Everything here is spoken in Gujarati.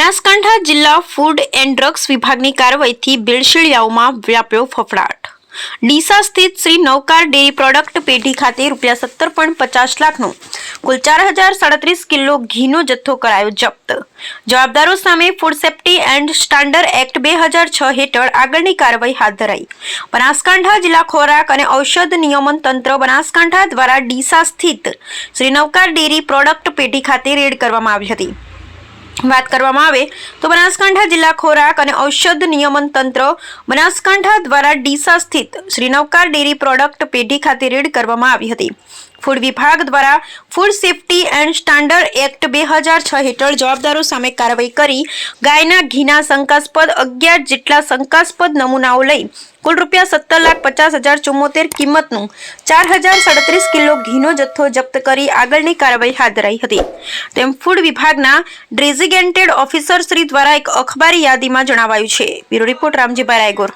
બનાસકાંઠા જિલ્લા ફૂડ એન્ડ ડ્રગ્સ વિભાગની કાર્યવાહીથી ભેળસેળિયાઓમાં વ્યાપ્યો ફફડાટ. ડીસા સ્થિત શ્રી નવકાર ડેરી પ્રોડક્ટ પેઢી ખાતે રૂપિયા સત્તર પોઈન્ટ પચાસ લાખનો, કુલ ચાર હજાર સાડત્રીસ કિલો ઘીનો જથ્થો કરાયો જપ્ત. જવાબદારો સામે food safety and standard act બે હજાર છ હેઠળ આગળની કાર્યવાહી હાથ ધરાઈ. બનાસકાંઠા જિલ્લા ખોરાક અને ઔષધ નિયમન તંત્ર બનાસકાંઠા દ્વારા ડીસા સ્થિત શ્રી નવકાર ડેરી પ્રોડક્ટ પેઢી ખાતે રેડ કરવામાં આવી હતી. વાત કરવામાં આવે તો બનાસકાંઠા જિલ્લા ખોરાક અને ઔષધ નિયમન તંત્ર બનાસકાંઠા દ્વારા ડીસા સ્થિત શ્રી નવકાર ડેરી પ્રોડક્ટ પેઢી ખાતે રેડ કરવામાં આવી હતી. ફૂડ વિભાગ દ્વારા food safety and standard act બે હજાર છ હેઠળ જવાબદારો સામે કાર્યવાહી કરી ગાયના ઘીના શંકાસ્પદ અગિયાર જેટલા શંકાસ્પદ નમૂનાઓ લઈ કુલ રૂપિયા સત્તર લાખ પચાસ હજાર ચુમ્મોતેર કિંમતનું ચાર હજાર સાડત્રીસ કિલો ઘીનો જથ્થો જપ્ત કરી આગળની કાર્યવાહી હાથ ધરાઈ હતી. તેમ ફૂડ વિભાગના ડ્રેઝિગેન્ટેડ ઓફિસર શ્રી દ્વારા એક અખબારી યાદીમાં જણાવાયું છે. Bureau report Ramjibhai Raygor.